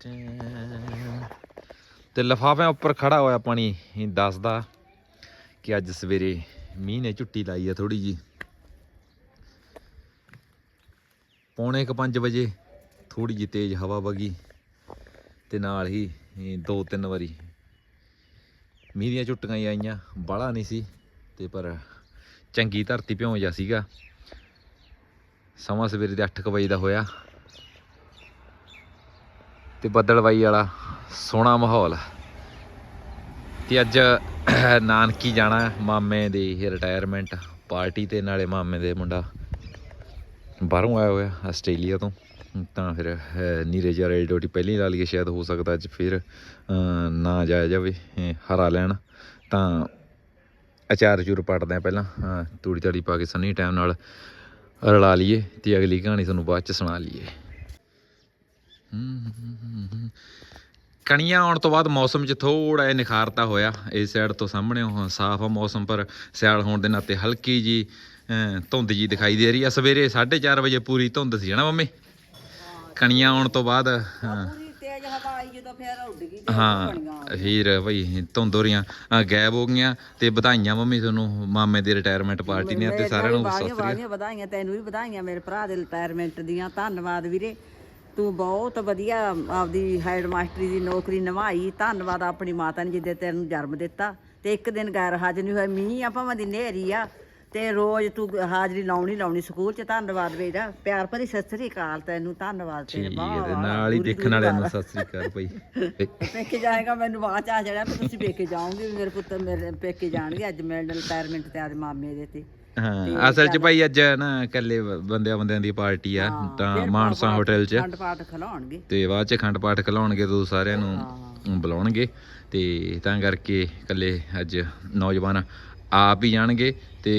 ਟੈਂ ਟੈਂ। ਤੇ ਲਫਾਫਿਆਂ ਉੱਪਰ ਖੜਾ ਹੋਇਆ ਪਾਣੀ ਦੱਸਦਾ ਕਿ ਅੱਜ ਸਵੇਰੇ ਮੀਂਹ ਨੇ ਝੁੱਟੀ ਲਾਈ ਆ ਥੋੜੀ ਜੀ ਪੌਣੇ ਕੁ 5 ਵਜੇ ਥੋੜੀ ਜੀ ਤੇਜ਼ ਹਵਾ ਵਗੀ ਤੇ ਨਾਲ ਹੀ ਦੋ ਤਿੰਨ ਵਾਰੀ ਮੀਂਹ ਦੀਆਂ ਝੁੱਟੀਆਂ ਹੀ ਆਈਆਂ, ਬਾਹਲਾ ਨਹੀਂ ਸੀ ਤੇ ਪਰ ਚੰਗੀ ਧਰਤੀ ਭਿਉਂ ਜਾ ਸੀਗਾ ਸਮਾਂ ਸਵੇਰੇ ਦੇ 8 ਵਜੇ ਦਾ ਹੋਇਆ ਤੇ ਬੱਦਲਵਾਈ ਵਾਲਾ ਸੋਹਣਾ ਮਾਹੌਲ। ਤੇ ਅੱਜ ਨਾਨਕੀ ਜਾਣਾ ਮਾਮੇ ਦੀ ਰਿਟਾਇਰਮੈਂਟ ਪਾਰਟੀ ਤੇ ਨਾਲੇ ਮਾਮੇ ਦੇ ਮੁੰਡਾ ਬਾਹਰੋਂ ਆਇਆ ਹੋਇਆ ਆਸਟ੍ਰੇਲੀਆ ਤੋਂ। ਤਾਂ ਫਿਰ ਅਹ, ਨੀਰਜ ਰੇਲ ਡਿਊਟੀ ਪਹਿਲਾਂ ਹੀ ਲਾ ਲਈਏ ਸ਼ਾਇਦ ਹੋ ਸਕਦਾ ਅੱਜ ਫਿਰ ਨਾ ਜਾਇਆ ਜਾਵੇ ਹਰਾ ਲੈਣ। ਤਾਂ ਅਚਾਰ ਚੂਰ ਪੜਦੇ ਆ ਪਹਿਲਾਂ ਤੂੜੀ ਤਾੜੀ ਪਾ ਕੇ ਸੰਨੀ ਟਾਈਮ ਨਾਲ ਰਲਾ ਲਈਏ ਤੇ ਅਗਲੀ ਕਹਾਣੀ ਤੁਹਾਨੂੰ ਬਾਅਦ ਚ ਸੁਣਾ ਲਈਏ। ਕਣੀਆਂ ਆਉਣ ਤੋਂ ਬਾਅਦ ਮੌਸਮ 'ਚ ਥੋੜਾ ਜਿਹਾ ਨਿਖਾਰਤਾ ਹੋਇਆ। ਇਸ ਸਾਈਡ ਤੋਂ ਸਾਹਮਣੇ ਉਹ ਸਾਫ਼ ਆ ਮੌਸਮ ਪਰ ਸਿਆਲ ਹੋਣ ਦੇ ਨਾਤੇ ਹਲਕੀ ਜੀ ਧੁੰਦ ਜੀ ਦਿਖਾਈ ਦੇ ਰਹੀ ਆ। ਸਵੇਰੇ 4:30 ਵਜੇ ਪੂਰੀ ਧੁੰਦ ਸੀ ਨਾ ਮੰਮੀ? ਕਣੀਆਂ ਆਉਣ ਤੋਂ ਬਾਅਦ ਹਾਂ। ਪੂਰੀ ਤੇਜ਼ ਹਵਾ ਆਈ ਜਦੋਂ ਫੇਰ ਉੱਡ ਗਈ ਹਾਂ ਹੀਰ ਭਈ ਧੁੰਦੋਰੀਆਂ ਗਾਇਬ ਹੋ ਗਈਆਂ ਤੇ ਵਧਾਈਆਂ ਮੰਮੀ ਤੁਹਾਨੂੰ ਮਾਮੇ ਦੀ ਰਿਟਾਇਰਮੈਂਟ ਪਾਰਟੀ ਦੀਆਂ ਤੇ ਸਾਰਿਆਂ ਨੂੰ ਸਤਿ ਸ੍ਰੀ ਵਧਾਈਆਂ ਤੈਨੂੰ ਵੀ ਵਧਾਈਆਂ ਮੇਰੇ ਭਰਾ ਦੇ ਰਿਟਾਇਰਮੈਂਟ ਦੀਆਂ। ਧੰਨਵਾਦ ਵੀਰੇ। ਤੂੰ ਬਹੁਤ ਵਧੀਆ ਆਪਦੀ ਹੈਡ ਮਾਸਟਰੀ ਦੀ ਨੌਕਰੀ ਨਿਭਾਈ ਧੰਨਵਾਦ ਆਪਣੀ ਮਾਤਾ ਨੇ ਜਿੱਦੇ ਤੈਨੂੰ ਜਨਮ ਦਿੱਤਾ। ਤੇ ਇੱਕ ਦਿਨ ਗੈਰ ਹਾਜ਼ਰ ਨਹੀਂ ਹੋਇਆ ਮੀਂਹ ਭਾਵੇਂ ਦੀ ਨੇਰੀ ਆ ਤੇ ਰੋਜ਼ ਤੂੰ ਹਾਜ਼ਰੀ ਲਾਉਣੀ ਲਾਉਣੀ ਸਕੂਲ ਚ ਧੰਨਵਾਦ ਵੀਰਾ ਪਿਆਰ ਭਰੀ ਸਤਿ ਸ੍ਰੀ ਅਕਾਲ ਤੈਨੂੰ ਧੰਨਵਾਦ ਤੇਰੇ ਵਾਹ, ਨਾਲ ਹੀ ਦੇਖਣ ਵਾਲਿਆਂ ਨੂੰ। ਸਤਿ ਸ੍ਰੀ ਅਕਾਲ ਭਾਈ। ਪੇਕੇ ਜਾਏਗਾ ਮੈਨੂੰ ਬਾਅਦ ਆ ਜਿਹੜਾ ਤੁਸੀਂ ਪੇਕੇ ਜਾਓਗੇ ਮੇਰੇ ਪੁੱਤ ਮੇਰੇ ਪੇਕੇ ਜਾਣਗੇ ਅੱਜ ਮਿਲਣ ਰਿਟਾਇਰਮੈਂਟ ਤੇ ਆਦੇ ਮਾਮੇ ਦੇ ਤੇ। ਹਾਂ ਅਸਲ 'ਚ ਭਾਈ ਅੱਜ ਨਾ ਇਕੱਲੇ ਬੰਦਿਆਂ ਬੰਦਿਆਂ ਦੀ ਪਾਰਟੀ ਆ ਤਾਂ ਮਾਨਸਾ ਹੋਟਲ 'ਚ। ਖੰਡ ਪਾਠ ਖਲਾਉਣਗੇ। ਤੇ ਬਾਅਦ 'ਚ ਖੰਡ ਪਾਠ ਖਿਲਾਉਣਗੇ ਤੋਂ ਸਾਰਿਆਂ ਨੂੰ ਬੁਲਾਉਣਗੇ। ਤੇ ਤਾਂ ਕਰਕੇ ਇਕੱਲੇ ਅੱਜ ਨੌਜਵਾਨ ਆਪ ਹੀ ਜਾਣਗੇ ਤੇ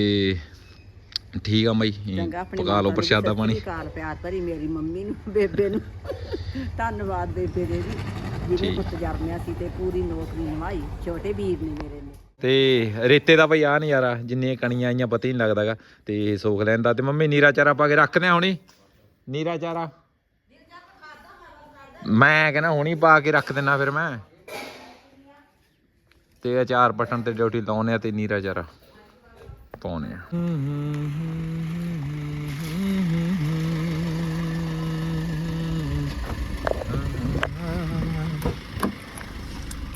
ਠੀਕ ਆ ਆਪਣੀ ਪਕਾ ਲਓ ਪ੍ਰਸ਼ਾਦਾ ਪਾਣੀ। ਅਕਾਲ ਪਿਆਰ ਭਰੀ ਮੇਰੀ ਮੰਮੀ ਨੂੰ ਬੇਬੇ ਨੂੰ। ਧੰਨਵਾਦ ਬੇਬੇ ਦੇ ਵੀ ਜਿਹਨੇ ਪੁੱਤ ਜਰਮਿਆ ਸੀ ਤੇ ਪੂਰੀ ਨੌਕਰੀ ਨਿਭਾਈ ਛੋਟੇ ਵੀਰ ਨੇ ਮੇਰੇ ਨੇ। ਤੇ ਰੇਤੇ ਦਾ ਭਾਈ ਆ ਨਜ਼ਾਰਾ, ਜਿੰਨੀਆਂ ਕਣੀਆਂ ਆਈਆਂ ਪਤਾ ਹੀ ਨਹੀਂ ਲੱਗਦਾਗਾ ਤੇ ਸੋਖ ਲੈਂਦਾ ਤੇ ਮੰਮੀ ਨੀਰਾ ਚਾਰਾ ਪਾ ਕੇ ਰੱਖਦੇ ਆ ਹੁਣੀ। ਨੀਰਾ ਚਾਰਾ। ਮੈਂ ਕਹਿੰਦਾ ਹੁਣੀ ਪਾ ਕੇ ਰੱਖ ਦਿੰਨਾ ਫਿਰ ਮੈਂ। ਤੇ ਅਚਾਰ ਪਟਣ ਤੇ ਡਿਊਟੀ ਲਾਉਨੇ ਆ ਤੇ ਨੀਰਾ ਚਾਰਾ ਪਾਉਨੇ ਆ।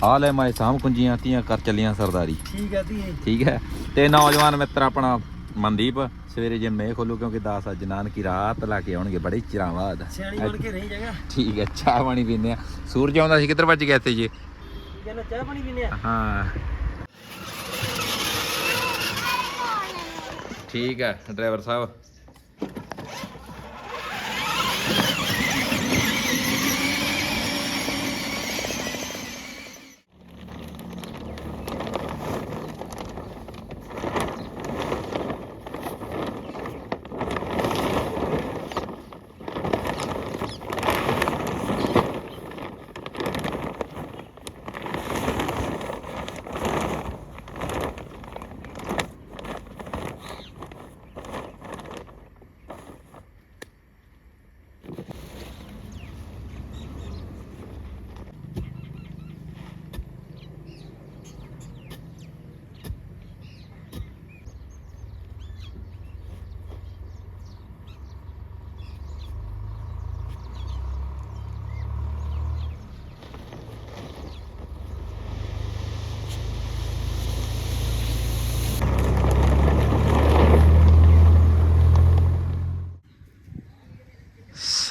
ਆ ਲੈ ਮਾਏ ਸਾਮ ਕੁੰਜੀਆਂ ਤੀਆਂ ਕਰ ਚੱਲੀਆਂ ਸਰਦਾਰੀ। ਠੀਕ ਹੈ ਧੀਏ। ਠੀਕ ਹੈ? ਤੇ ਨੌਜਵਾਨ ਮਿੱਤਰ ਆਪਣਾ ਮਨਦੀਪ ਸਵੇਰੇ ਜਿਮ ਮੈਂ ਖੋਲੂ ਕਿਉਂਕਿ 10 ਅੱਜ ਨਾਨਕੀ ਰਾਤ ਲਾ ਕੇ ਆਉਣਗੇ ਬੜੇ ਚਿਰਾਂ ਬਾਅਦ। ਸਿਆਣੀ ਬਣ ਕੇ ਰਹੀ ਜਗਾ ਠੀਕ ਹੈ ਚਾਹ ਪਾਣੀ ਪੀਂਦੇ ਆ ਸੂਰਜ ਆਉਂਦਾ ਸੀ ਕਿੱਧਰ ਭੱਜ ਗਿਆ ਇੱਥੇ ਜੀ? ਕਹਿੰਦਾ ਚਾਹ ਪਾਣੀ ਪੀਨੇ ਆ ਹਾਂ। ਠੀਕ ਹੈ ਡਰਾਈਵਰ ਸਾਹਿਬ।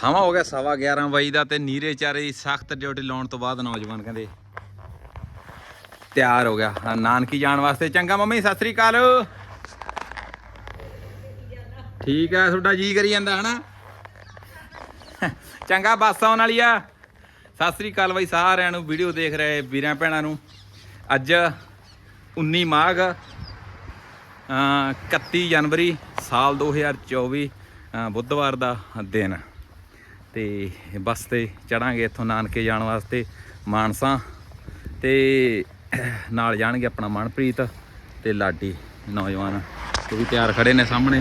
ਸਮਾਂ ਹੋ ਗਿਆ ਸਵਾ 11 ਵਜੇ ਦਾ ਤੇ ਨੀਰੇ ਚਾਰੇ ਸਖਤ ਡਿਊਟੀ ਲਾਉਣ ਤੋਂ ਬਾਅਦ ਨੌਜਵਾਨ ਕਹਿੰਦੇ ਤਿਆਰ ਹੋ ਗਿਆ। ਨਾਨਕੀ ਜਾਣ ਵਾਸਤੇ। ਚੰਗਾ ਮੰਮੀ ਸਤਿ ਸ੍ਰੀ ਅਕਾਲ। ਠੀਕ ਹੈ ਤੁਹਾਡਾ ਜੀ ਕਰੀ ਜਾਂਦਾ ਹਨਾ? ਚੰਗਾ ਬੱਸ ਆਉਣ ਵਾਲੀ ਆ। ਸਤਿ ਸ੍ਰੀ ਅਕਾਲ ਬਾਈ ਸਾਰਿਆਂ ਨੂੰ ਵੀਡੀਓ ਦੇਖ ਰਹੇ ਵੀਰਾਂ ਭੈਣਾਂ ਨੂੰ। ਅੱਜ 19 ਮਾਘ ਅ 31 ਜਨਵਰੀ ਸਾਲ 2024 ਅ, ਬੁੱਧਵਾਰ ਦਾ ਦਿਨ। ਤੇ ਬੱਸ ਤੇ ਚੜਾਂਗੇ ਇੱਥੋਂ ਨਾਨਕੇ ਜਾਣ ਵਾਸਤੇ ਮਾਨਸਾ ਤੇ ਨਾਲ ਜਾਣਗੇ ਆਪਣਾ ਮਨਪ੍ਰੀਤ ਤੇ ਲਾਡੀ ਨੌਜਵਾਨ। ਉਹ ਵੀ ਤਿਆਰ ਖੜੇ ਨੇ ਸਾਹਮਣੇ।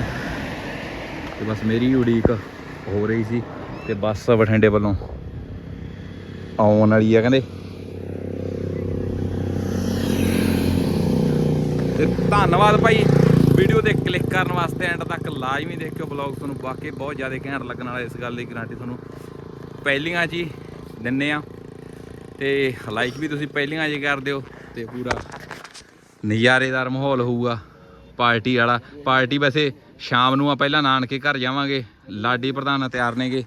ਤੇ ਬਸ ਮੇਰੀ ਉਡੀਕ ਹੋ ਰਹੀ ਸੀ ਤੇ ਬੱਸ ਬਠਿੰਡੇ ਵੱਲੋਂ ਆਉਣ ਵਾਲੀ ਆ ਕਹਿੰਦੇ। ਤੇ ਧੰਨਵਾਦ ਭਾਈ। ਵੀਡੀਓ ਦੇ ਕਲਿੱਕ ਕਰਨ ਵਾਸਤੇ ਐਂਡ ਤੱਕ ਲਾਜ਼ਮੀ ਦੇਖਿਓ ਬਲੌਗ ਤੁਹਾਨੂੰ ਵਾਕਈ ਬਹੁਤ ਜ਼ਿਆਦਾ ਘੈਂਟ ਲੱਗਣ ਵਾਲਾ ਇਸ ਗੱਲ ਦੀ ਗਾਰੰਟੀ ਤੁਹਾਨੂੰ ਪਹਿਲੀਆਂ ਹੀ ਦਿੰਨੇ ਆ। ਤੇ ਲਾਈਕ ਵੀ ਤੁਸੀਂ ਪਹਿਲੀਆਂ ਹੀ ਕਰ ਦਿਓ ਤੇ ਪੂਰਾ ਨਜ਼ਾਰੇਦਾਰ ਮਾਹੌਲ ਹੋਊਗਾ ਪਾਰਟੀ ਵਾਲਾ। ਪਾਰਟੀ ਵੈਸੇ ਸ਼ਾਮ ਨੂੰ ਆ ਪਹਿਲਾਂ ਨਾਨਕੇ ਘਰ ਜਾਵਾਂਗੇ ਲਾਡੀ ਪ੍ਰਧਾਨ ਤਿਆਰ ਨੇਗੇ।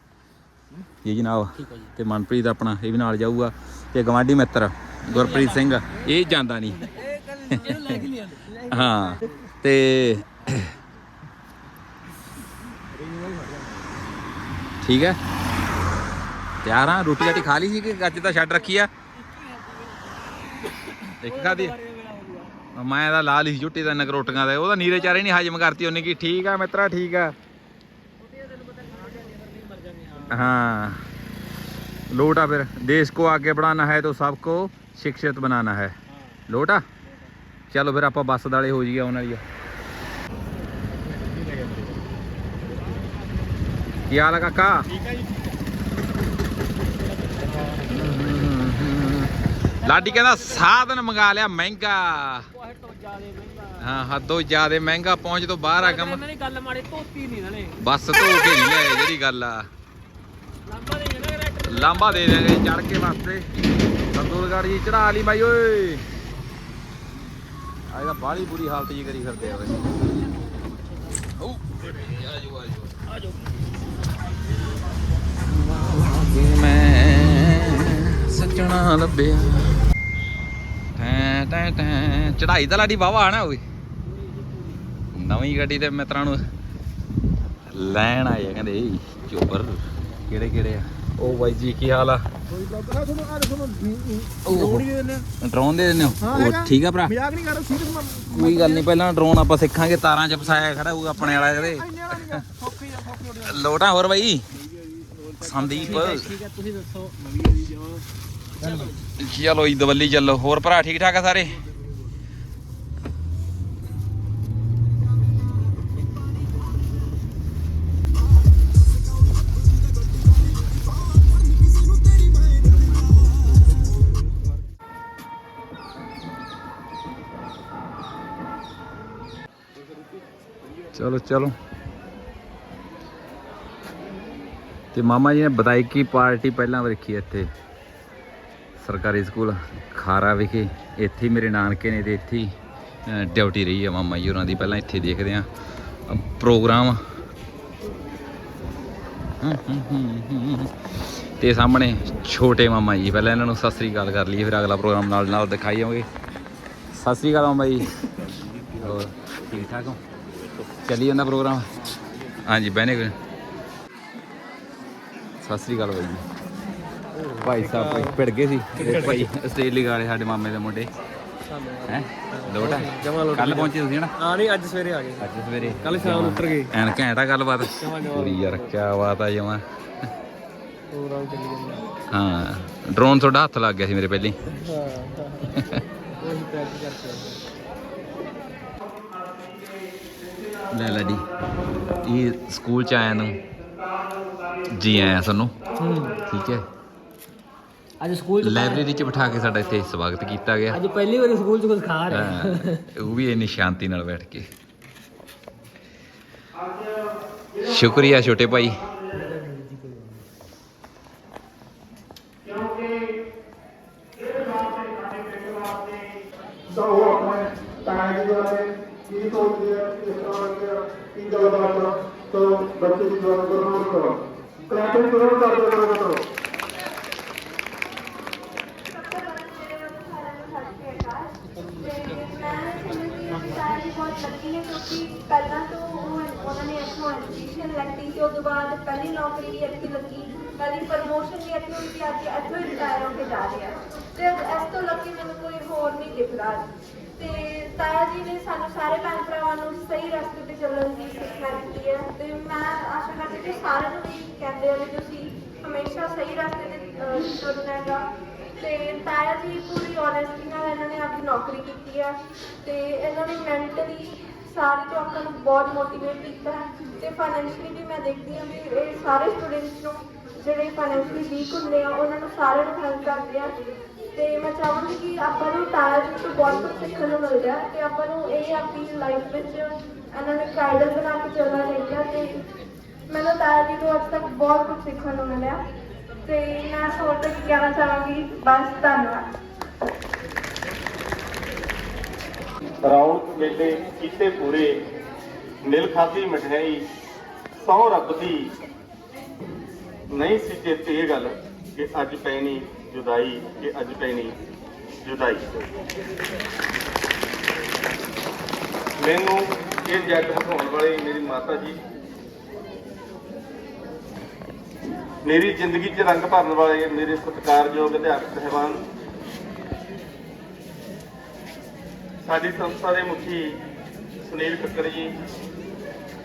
ਜੀ ਜਨਾਬ ਤੇ ਮਨਪ੍ਰੀਤ ਆਪਣਾ ਇਹ ਵੀ ਨਾਲ ਜਾਊਗਾ। ਤੇ ਗਵਾਂਢੀ ਮਿੱਤਰ ਗੁਰਪ੍ਰੀਤ ਸਿੰਘ ਇਹ ਜਾਂਦਾ ਨਹੀਂ। ਹਾਂ। ਤੇ ਠੀਕ ਹੈ ਤਿਆਰ ਆ ਰੋਟੀ ਰਾਟੀ ਖਾ ਲਈ ਸੀ ਕਿ ਅੱਜ ਤਾਂ ਛੱਡ ਰੱਖੀ ਆ ਇੱਕ ਖਾਦੀ ਮੈਂ ਤਾਂ ਲਾ ਲਈ ਸੀ ਝੁੱਟੀ ਦਾ ਨਕ ਰੋਟੀਆਂ ਦਾ ਉਹਦਾ ਨੀਰੇ ਚਾਰੇ ਨਹੀਂ ਹਜਮ ਕਰਤੀ ਉਹਨੇ ਕੀ ਠੀਕ ਆ ਮਿੱਤਰਾ ਠੀਕ ਆ हाँ लोटा फिर देश को आगे बढ़ाना है तो सबको शिक्षित बनाना है ਲੋਟਾ ਚਲੋ ਫਿਰ ਆਪਾਂ ਬੱਸ ਦਾਲੇ ਹੋ ਜੀਏ ਉਹਨਾਂ ਦੀ ਕੀ ਹਾਲ ਆ ਕਾਕਾ? ਲਾਡੀ ਕਹਿੰਦਾ ਸਾਧਨ ਮੰਗਾ ਲਿਆ ਮਹਿੰਗਾ। ਹਾਂ ਹੱਦੋਂ ਜ਼ਿਆਦੇ ਮਹਿੰਗਾ ਪਹੁੰਚ ਤੋਂ ਬਾਹਰ ਆ ਕੰਮ। ਇਹਨਾਂ ਨੇ ਗੱਲ ਮਾੜੇ ਧੋਤੀ ਨਹੀਂ ਨਾਲੇ। ਬੱਸ ਧੋ ਕੇ ਨਹੀਂ ਲਿਆਏ ਜਿਹੜੀ ਗੱਲ ਆ। ਲੰਬਾ ਦੇ ਰੈਟ। ਲਾਂਬਾ ਦੇ ਦੇਗੇ ਚੜ ਕੇ ਵਾਸਤੇ। ਸੰਦੂਲਗੜ ਜੀ ਚੜਾ ਲਈ ਬਾਈ ਓਏ। ਅੱਜ ਤਾਂ ਬਾਹਲੀ ਬੁਰੀ ਹਾਲਤ ਜੀ ਕਰੀ ਫਿਰਦੇ ਆ ਵੇ ਓ ਆਜੋ ਆਜੋ ਆਜੋ ਮੈਂ ਸੱਜਣਾ ਲੱਭਿਆ। ਟੈਂ ਟੈਂ ਟੈਂ। ਚੜਾਈ ਤਾਂ ਲਾਡੀ ਵਾਵਾ ਆਣਾ ਓਏ ਨਵੀਂ ਗੱਡੀ ਤੇ ਮਿੱਤਰਾਂ ਨੂੰ ਲੈਣ ਆਏ ਕਹਿੰਦੇ ਚੋਬਰ। ਕਿਹੜੇ ਕਿਹੜੇ ਆ? ਉਹ ਬਾਈ ਜੀ ਕੀ ਹਾਲ ਆ? ਡਰੋਨ ਦੇ ਦਿੰਦੇ ਹੋ? ਉਹ ਠੀਕ ਆ ਭਰਾ? ਮਜ਼ਾਕ ਨਹੀਂ ਕਰ ਰਿਹਾ ਸੀਰੀਅਸ ਕੋਈ ਗੱਲ ਨਹੀਂ ਪਹਿਲਾਂ ਡਰੋਨ ਆਪਾਂ ਸਿੱਖਾਂਗੇ ਤਾਰਾਂ 'ਚ ਫਸਾਇਆ ਖੜਾ ਹੋਊ ਆਪਣੇ ਵਾਲਾ ਆ ਸੌਖੀ ਲੋਟਾ ਹੋਰ ਬਾਈ। ਸੰਦੀਪ। ਠੀਕ ਹੈ ਤੁਸੀਂ ਦੱਸੋ। ਚਲੋ ਜੀ ਦਵੱਲੀ ਚੱਲੋ। ਹੋਰ ਭਰਾ ਠੀਕ ਠਾਕ ਆ ਸਾਰੇ? ਚਲੋ ਚਲੋ। ਤੇ ਮਾਮਾ ਜੀ ਨੇ ਵਿਦਾਇਕੀ ਪਾਰਟੀ ਪਹਿਲਾਂ ਰੱਖੀ ਇੱਥੇ। ਸਰਕਾਰੀ ਸਕੂਲ, ਖਾਰਾ ਵਿਖੇ। ਇੱਥੇ ਮੇਰੇ ਨਾਨਕੇ ਨੇ ਤੇ ਇੱਥੇ ਹੀ ਡਿਊਟੀ ਰਹੀ ਆ ਮਾਮਾ ਜੀ ਉਹਨਾਂ ਦੀ। ਪਹਿਲਾਂ ਇੱਥੇ ਦੇਖਦੇ ਆ। ਪ੍ਰੋਗਰਾਮ। ਤੇ ਸਾਹਮਣੇ ਛੋਟੇ ਮਾਮਾ ਜੀ। ਪਹਿਲਾਂ ਇਹਨਾਂ ਨੂੰ ਸਤਿ ਸ੍ਰੀ ਅਕਾਲ ਕਰ ਲਈਏ, ਫਿਰ ਅਗਲਾ ਪ੍ਰੋਗਰਾਮ ਨਾਲ ਨਾਲ ਦਿਖਾਈ ਜਾਵਾਂਗੇ ਸਤਿ ਸ੍ਰੀ ਅਕਾਲ ਮਾਮਾ ਜੀ। ਹੋਰ ਠੀਕ ਠਾਕ ਹੋ? ਚੱਲੀ ਜਾਂਦਾ ਪ੍ਰੋਗਰਾਮ। ਹਾਂਜੀ ਬਹਿਨੇ ਕੋਈ। ਸਤਿ ਸ੍ਰੀ ਅਕਾਲ ਬਾਈ ਜੀ। ਭਾਈ ਸਾਹਿਬ ਭਾਈ ਭਿੜ ਗਏ ਸੀ। ਇਹ ਭਾਈ ਆਸਟ੍ਰੇਲੀਆ ਵਾਲੇ ਸਾਡੇ ਮਾਮੇ ਦੇ ਮੁੰਡੇ। ਹੈ? ਲੋਟਾ ਜਮਾਂ ਲੋਟ ਕੱਲ ਪਹੁੰਚੇ ਤੁਸੀਂ ਨਾ ਹਾਂ ਨਹੀਂ ਅੱਜ ਸਵੇਰੇ ਆ ਗਏ। ਅੱਜ ਸਵੇਰੇ। ਕੱਲ ਸ਼ਾਮ ਨੂੰ ਉੱਤਰ ਗਏ। ਐਨ ਘੈਂਟਾ ਗੱਲਬਾਤ। ਜਮਾਂ ਜਮਾਂ। ਪੂਰੀ ਯਾਰ ਕੀ ਬਾਤ ਆ ਜਮਾ। ਪ੍ਰੋਗਰਾਮ ਚੱਲੀ ਜਾਂਦਾ। ਹਾਂ ਡਰੋਨ ਤੁਹਾਡਾ ਹੱਥ ਲੱਗ ਗਿਆ ਸੀ ਮੇਰੇ ਪਹਿਲੀ। ਹਾਂ। ਉਹ ਪੈਕ ਕਰਕੇ ਲੈ ਲੈ ਜੀ। ਇਹ ਸਕੂਲ ਚ ਆਇਆ ਨੂੰ ਜੀ ਆਇਆ ਸਾਨੂੰ। ਹੂੰ। ਠੀਕ ਹੈ। ਅੱਜ ਸਕੂਲ ਚ ਲਾਇਬ੍ਰੇਰੀ ਚ ਬਿਠਾ ਕੇ ਸਾਡਾ ਇੱਥੇ ਸਵਾਗਤ ਕੀਤਾ ਗਿਆ। ਅੱਜ ਪਹਿਲੀ ਵਾਰੀ ਸਕੂਲ ਚ ਕੁਝ ਖਾ ਰਹੇ ਹਾਂ, ਉਹ ਵੀ ਇੰਨੀ ਸ਼ਾਂਤੀ ਨਾਲ ਬੈਠ ਕੇ। ਸ਼ੁਕਰੀਆ ਛੋਟੇ ਭਾਈ। ਤਾਂ ਉਹ ਆਪਣੇ ਟਾਈਮ ਦੇ ਬਾਰੇ ਕੀ ਸੋਚਦੇ ਆ ਕੀ ਗੱਲਬਾਤ ਆ ਤਾਂ ਬੱਚੇ ਦੀ ਗੱਲ ਕਰਨਾ ਕਰੋ ਕਲਾਸਿਸ ਜ਼ਰੂਰ ਕਰਦੇ ਕਰੋ। ਕਰੋ ਪਹਿਲਾਂ ਤੋਂ ਉਹਨਾਂ ਨੇ ਇੱਥੋਂ ਐਜੂਕੇਸ਼ਨ ਲੈਤੀ ਤੇ ਉਸ ਤੋਂ ਬਾਅਦ ਪਹਿਲੀ ਨੌਕਰੀ ਵੀ ਇੱਥੇ ਲੱਗੀ ਪਹਿਲੀ ਪ੍ਰਮੋਸ਼ਨ ਵੀ ਇੱਥੇ ਹੋਈ ਤੇ ਅੱਜ ਇੱਥੋਂ ਰਿਟਾਇਰ ਹੋ ਕੇ ਜਾ ਰਹੇ ਤੇ ਇਸ ਤੋਂ ਲੱਗੀ ਮੈਨੂੰ ਕੋਈ ਹੋਰ ਨਹੀਂ ਦਿਖਦਾ ਤੇ ਤਾਇਆ ਜੀ ਨੇ ਸਾਨੂੰ ਸਾਰੇ ਭੈਣ ਭਰਾਵਾਂ ਨੂੰ ਸਹੀ ਰਸਤੇ ਤੇ ਚੱਲਣ ਦੀ ਸਿੱਖਿਆ ਦਿੱਤੀ ਹੈ ਤੇ ਮੈਂ ਆਸ਼ਾ ਕਰਦੀ ਕਿ ਸਾਰਿਆਂ ਨੂੰ ਵੀ ਕਹਿੰਦੇ ਆ ਵੀ ਤੁਸੀਂ ਹਮੇਸ਼ਾ ਸਹੀ ਰਸਤੇ ਤੇ ਅਹ, ਤੁਰਨਾ ਹੈਗਾ ਤੇ ਤਾਇਆ ਜੀ ਪੂਰੀ ਓਨੈਸਟੀ ਨਾਲ ਇਹਨਾਂ ਨੇ ਆਪਣੀ ਨੌਕਰੀ ਕੀਤੀ ਆ। ਤੇ ਇਹਨਾਂ ਨੇ ਮੈਂਟਲੀ ਸਾਰੇ ਚੌਕਾਂ ਨੂੰ ਬਹੁਤ ਮੋਟੀਵੇਟ ਕੀਤਾ। ਹੈ ਤੇ ਫਾਈਨੈਂਸ਼ਲੀ ਵੀ ਮੈਂ ਦੇਖਦੀ ਹਾਂ ਵੀ ਇਹ ਸਾਰੇ ਸਟੂਡੈਂਟਸ ਨੂੰ ਜਿਹੜੇ ਫਾਈਨੈਂਸ਼ਲੀ ਵੀਕ ਹੁੰਦੇ ਆ ਉਹਨਾਂ ਨੂੰ ਸਾਰਿਆਂ ਨੂੰ ਹੈਲਪ ਕਰਦੇ ਆ। ਤੇ ਮੈਂ ਚਾਹਾਂਗੀ ਕਿ ਆਪਾਂ ਨੂੰ ਤਾਇਆ ਜੀ ਤੋਂ ਬਹੁਤ ਕੁਝ ਸਿੱਖਣ ਨੂੰ ਮਿਲ ਮਿਲਦਾ ਤੇ ਆਪਾਂ ਨੂੰ ਇਹ ਆਪਣੀ ਲਾਈਫ ਵਿੱਚ ਇਹਨਾਂ ਨੇ ਆਈਡਲ ਬਣਾ ਕੇ ਚੱਲਣਾ ਚਾਹੀਦਾ ਤੇ ਮੈਨੂੰ ਤਾਰਾ ਤੋਂ ਅੱਜ ਤੱਕ ਬਹੁਤ ਕੁਝ ਸਿੱਖਣ ਨੂੰ ਮਿਲਿਆ। ਤੇ ਮੈਂ ਹੋਰ ਤੱਕ ਕਹਿਣਾ ਚਾਹਾਂਗੀ, ਬਸ ਧੰਨਵਾਦ। ਰੌਣਕ ਮੇਲੇ ਕੀਤੇ ਪੂਰੇ ਮਿਲ ਖਾਦੀ ਮਠਿਆਈ, ਸੌ ਰੱਬ ਦੀ। ਨਹੀਂ ਸੀ ਚੇਤੇ ਇਹ ਗੱਲ ਕਿ ਅੱਜ ਪੈਣੀ ਜੁਦਾਈ, ਕਿ ਅੱਜ ਪੈਣੀ ਜੁਦਾਈ। ਮੈਨੂੰ ਇਹ ਜੱਗ ਵਿਖਾਉਣ ਵਾਲੇ ਮੇਰੀ ਮਾਤਾ ਜੀ। ਮੇਰੀ ਜ਼ਿੰਦਗੀ 'ਚ ਰੰਗ ਭਰਨ ਵਾਲੇ ਮੇਰੇ ਸਤਿਕਾਰਯੋਗ ਅਧਿਆਪਕ ਸਹਿਬਾਨ, ਸਾਡੀ ਸੰਸਥਾ ਦੇ ਮੁਖੀ ਸੁਨੀਲ ਕੱਕੜ ਜੀ,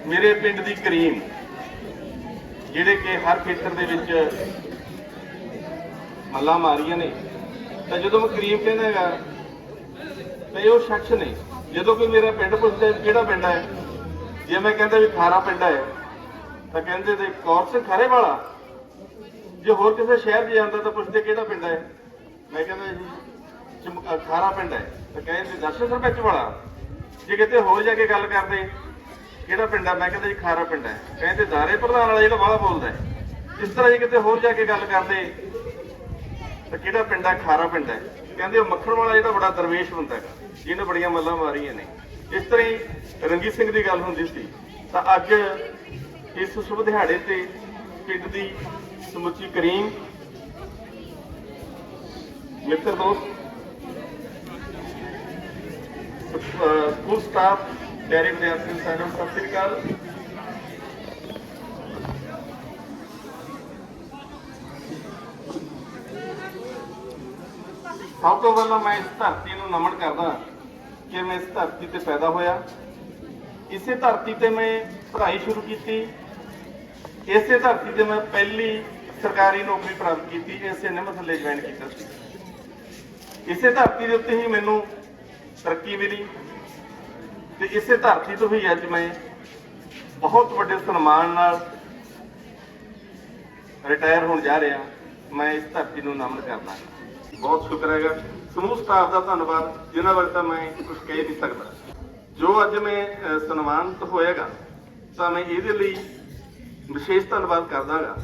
ਮੇਰੇ ਪਿੰਡ ਦੀ ਕਰੀਮ, ਜਿਹੜੇ ਕਿ ਹਰ ਖੇਤਰ ਦੇ ਵਿੱਚ ਮੱਲਾ ਮਾਰੀਆਂ ਨੇ। ਤਾਂ ਜਦੋਂ ਮੈਂ ਕਰੀਮ ਕਹਿੰਦਾ ਹੈਗਾ, ਤਾਂ ਇਹ ਉਹ ਸ਼ਖਸ ਨੇ ਜਦੋਂ ਕੋਈ ਮੇਰਾ ਪਿੰਡ ਪੁੱਛਦਾ ਕਿਹੜਾ ਪਿੰਡ ਹੈ ਜੇ ਮੈਂ ਕਹਿੰਦਾ ਵੀ ਖਾਰਾ ਪਿੰਡ ਹੈ ਤਾਂ ਕਹਿੰਦੇ ਤੇ ਕੌਰ ਸਿੰਘ ਖਾਰੇ ਵਾਲਾ? ਜੇ ਹੋਰ ਕਿਸੇ ਸ਼ਹਿਰ 'ਚ ਜਾਂਦਾ ਤਾਂ ਪੁੱਛਦੇ ਕਿਹੜਾ ਪਿੰਡ ਹੈ? ਮੈਂ ਕਹਿੰਦਾ ਜੀ ਚਮ- ਅ, ਖਾਰਾ ਪਿੰਡ ਹੈ। ਤਾਂ ਕਹਿੰਦੇ ਦਰਸ਼ਨ ਸਰਪੰਚ ਵਾਲਾ। ਜੇ ਕਿਤੇ ਹੋਰ ਜਾ ਕੇ ਗੱਲ ਕਰਦੇ ਕਿਹੜਾ ਪਿੰਡ ਹੈ? ਮੈਂ ਕਹਿੰਦਾ ਜੀ ਖਾਰਾ ਪਿੰਡ ਹੈ। ਕਹਿੰਦੇ ਦਾਰੇ ਪ੍ਰਧਾਨ ਵਾਲਾ ਜਿਹੜਾ ਬਾਹਲਾ ਬੋਲਦਾ ਹੈ। ਇਸ ਤਰ੍ਹਾਂ ਜੇ ਕਿਤੇ ਹੋਰ ਜਾ ਕੇ ਗੱਲ ਕਰਦੇ ਤਾਂ ਕਿਹੜਾ ਪਿੰਡ ਹੈ? ਖਾਰਾ ਪਿੰਡ ਹੈ। ਕਹਿੰਦੇ ਉਹ ਮੱਖਣ ਵਾਲਾ ਜਿਹੜਾ ਬੜਾ ਦਰਵੇਸ਼ ਹੁੰਦਾ ਹੈ ਜਿਹਨੇ ਬੜੀਆਂ ਮੱਲਾਂ ਮਾਰੀਆਂ ਨੇ। ਇਸ ਤਰ੍ਹਾਂ ਹੀ ਰਣਜੀਤ ਸਿੰਘ ਦੀ ਗੱਲ ਹੁੰਦੀ ਸੀ, ਤਾਂ ਅੱਜ ਇਸ ਸ਼ੁਭ ਦਿਹਾੜੇ ਤੇ ਪਿੰਡ ਦੀ ਸਮੁੱਚੀ ਕਰੀਮ, ਮਿੱਤਰ ਦੋਸਤ ਸਕੂਲ ਸਟਾਫ ਪਿਆਰੇ ਵਿਦਿਆਰਥੀ ਸਾਰਿਆਂ ਸਤਿ ਸ੍ਰੀ ਅਕਾਲ। ਸਭ ਤੋਂ ਪਹਿਲਾਂ ਮੈਂ ਇਸ ਧਰਤੀ ਨੂੰ ਨਮਨ ਕਰਦਾ ਕਿ ਮੈਂ ਇਸ ਧਰਤੀ ਤੇ ਪੈਦਾ ਹੋਇਆ। ਇਸੇ ਧਰਤੀ ਤੇ ਮੈਂ ਪੜ੍ਹਾਈ ਸ਼ੁਰੂ ਕੀਤੀ। ਇਸੇ ਧਰਤੀ ਤੇ ਮੈਂ ਪਹਿਲੀ ਸਰਕਾਰੀ ਨੌਕਰੀ ਪ੍ਰਾਪਤ ਕੀਤੀ, ਇਸੇ ਨੇ ਮਸਲੇ ਜੁਆਇਨ ਕੀਤਾ ਸੀ। ਇਸੇ ਧਰਤੀ ਦੇ ਉੱਤੇ ਹੀ ਮੈਨੂੰ ਤਰੱਕੀ ਮਿਲੀ ਤੇ ਇਸੇ ਧਰਤੀ ਤੋਂ ਹੀ ਅੱਜ ਮੈਂ ਬਹੁਤ ਵੱਡੇ ਸਨਮਾਨ ਨਾਲ ਰਿਟਾਇਰ ਹੋਣ ਜਾ ਰਿਹਾ। ਮੈਂ ਇਸ ਧਰਤੀ ਨੂੰ ਨਮਨ ਕਰਦਾ ਬਹੁਤ ਸ਼ੁਕਰ ਹੈਗਾ। ਸਮੂਹ ਸਟਾਫ ਦਾ ਧੰਨਵਾਦ ਜਿਨ੍ਹਾਂ ਬਾਰੇ ਤਾਂ ਮੈਂ ਕੁਝ ਕਹਿ ਨਹੀਂ ਸਕਦਾ। ਜੋ ਅੱਜ ਮੈਂ ਅਹ, ਸਨਮਾਨਿਤ ਹੋਏਗਾ ਤਾਂ ਮੈਂ ਇਹਦੇ ਲਈ ਵਿਸ਼ੇਸ਼ ਧੰਨਵਾਦ ਕਰਦਾਗਾ।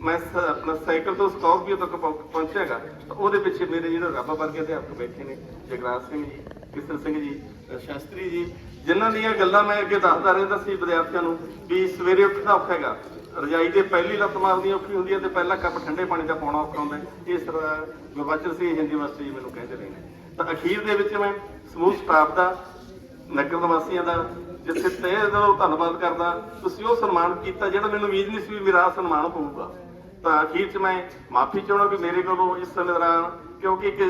ਮੈਂ ਆਪਣਾ ਸਾਈਕਲ ਤੋਂ ਸਕਾਰਪੀਓ ਤੱਕ ਪਹੁੰ- ਪਹੁੰਚਿਆਗਾ ਤਾਂ ਉਹਦੇ ਪਿੱਛੇ ਮੇਰੇ ਜਿਹੜੇ ਰੱਬ ਵਰਗੇ ਅਧਿਆਪਕ ਬੈਠੇ ਨੇ ਜਗਰਾਜ ਸਿੰਘ ਜੀ ਕਿਸ਼ਨ ਸਿੰਘ ਜੀ ਸ਼ਾਸਤਰੀ ਜੀ ਜਿਨ੍ਹਾਂ ਦੀਆਂ ਗੱਲਾਂ ਮੈਂ ਅੱਗੇ ਦੱਸਦਾ ਰਹਿੰਦਾ ਸੀ ਵਿਦਿਆਰਥੀਆਂ ਨੂੰ ਵੀ ਸਵੇਰੇ ਉੱਠਣਾ ਔਖਾ ਹੈਗਾ। ਰਜਾਈ ਤੇ ਪਹਿਲੀ ਲੱਤ ਮਾਰਨੀ ਔਖੀ ਹੁੰਦੀ ਹੈ ਤੇ ਪਹਿਲਾ ਕੱਪ ਠੰਡੇ ਪਾਣੀ ਦਾ ਪਾਉਣਾ ਔਖਾ ਹੁੰਦਾ ਇਸ ਤਰ੍ਹਾਂ ਗੁਰਬਚਨ ਸਿੰਘ ਯੂਨੀਵਰਸਿਟੀ ਮੈਨੂੰ ਕਹਿੰਦੇ ਰਹੇ ਨੇ। ਤਾਂ ਅਖੀਰ ਦੇ ਵਿੱਚ ਮੈਂ ਸਮੂਹ ਸਟਾਫ ਦਾ, ਨਗਰ ਨਿਵਾਸੀਆਂ ਦਾ, ਜਿੱਥੇ ਤਹਿ ਦਿਲੋਂ ਧੰਨਵਾਦ ਕਰਦਾ, ਤੁਸੀਂ ਉਹ ਸਨਮਾਨ ਕੀਤਾ ਜਿਹੜਾ ਮੈਨੂੰ ਉਮੀਦ ਨਹੀਂ ਸੀ ਵੀ ਮੇਰਾ ਸਨਮਾਨ ਹੋਊਗਾ। ਤਾਂ ਅਖੀਰ 'ਚ ਮੈਂ ਮਾਫੀ ਚਾਹਣਾ ਕਿ ਮੇਰੇ ਕੋਲੋਂ ਇਸ ਸਮੇਂ ਦੌਰਾਨ, ਕਿਉਂਕਿ ਕਿ